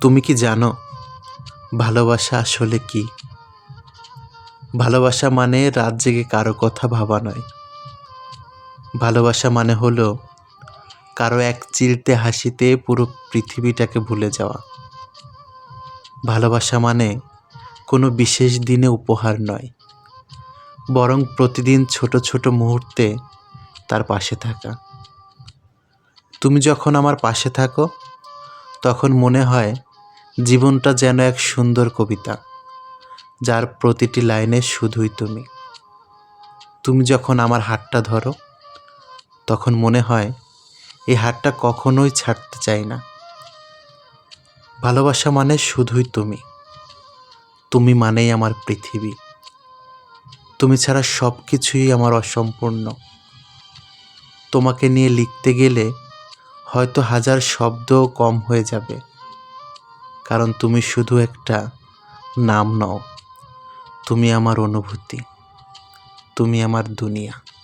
তুমি কি জানো, ভালোবাসা আসলে কি? ভালোবাসা মানে রাত জেগে কারও কথা ভাবা নয়। ভালোবাসা মানে হলো কারও এক চিলতে হাসিতে পুরো পৃথিবীটাকে ভুলে যাওয়া। ভালোবাসা মানে কোনো বিশেষ দিনে উপহার নয়, বরং প্রতিদিন ছোট ছোট মুহূর্তে তার পাশে থাকা। তুমি যখন আমার পাশে থাকো, তখন মনে হয় জীবনটা যেন এক সুন্দর কবিতা, যার প্রতিটি লাইনে শুধুই তুমি। তুমি যখন আমার হাতটা ধরো, তখন মনে হয় এই হাতটা কখনোই ছাড়তে চাই না। ভালোবাসা মানে শুধুই তুমি। তুমি মানেই আমার পৃথিবী। তুমি ছাড়া সব কিছুই আমার অসম্পূর্ণ। তোমাকে নিয়ে লিখতে গেলে হয়তো হাজার শব্দও কম হয়ে যাবে। কারণ তুমি শুধু একটা নাম নও। তুমি আমার অনুভূতি। তুমি আমার দুনিয়া।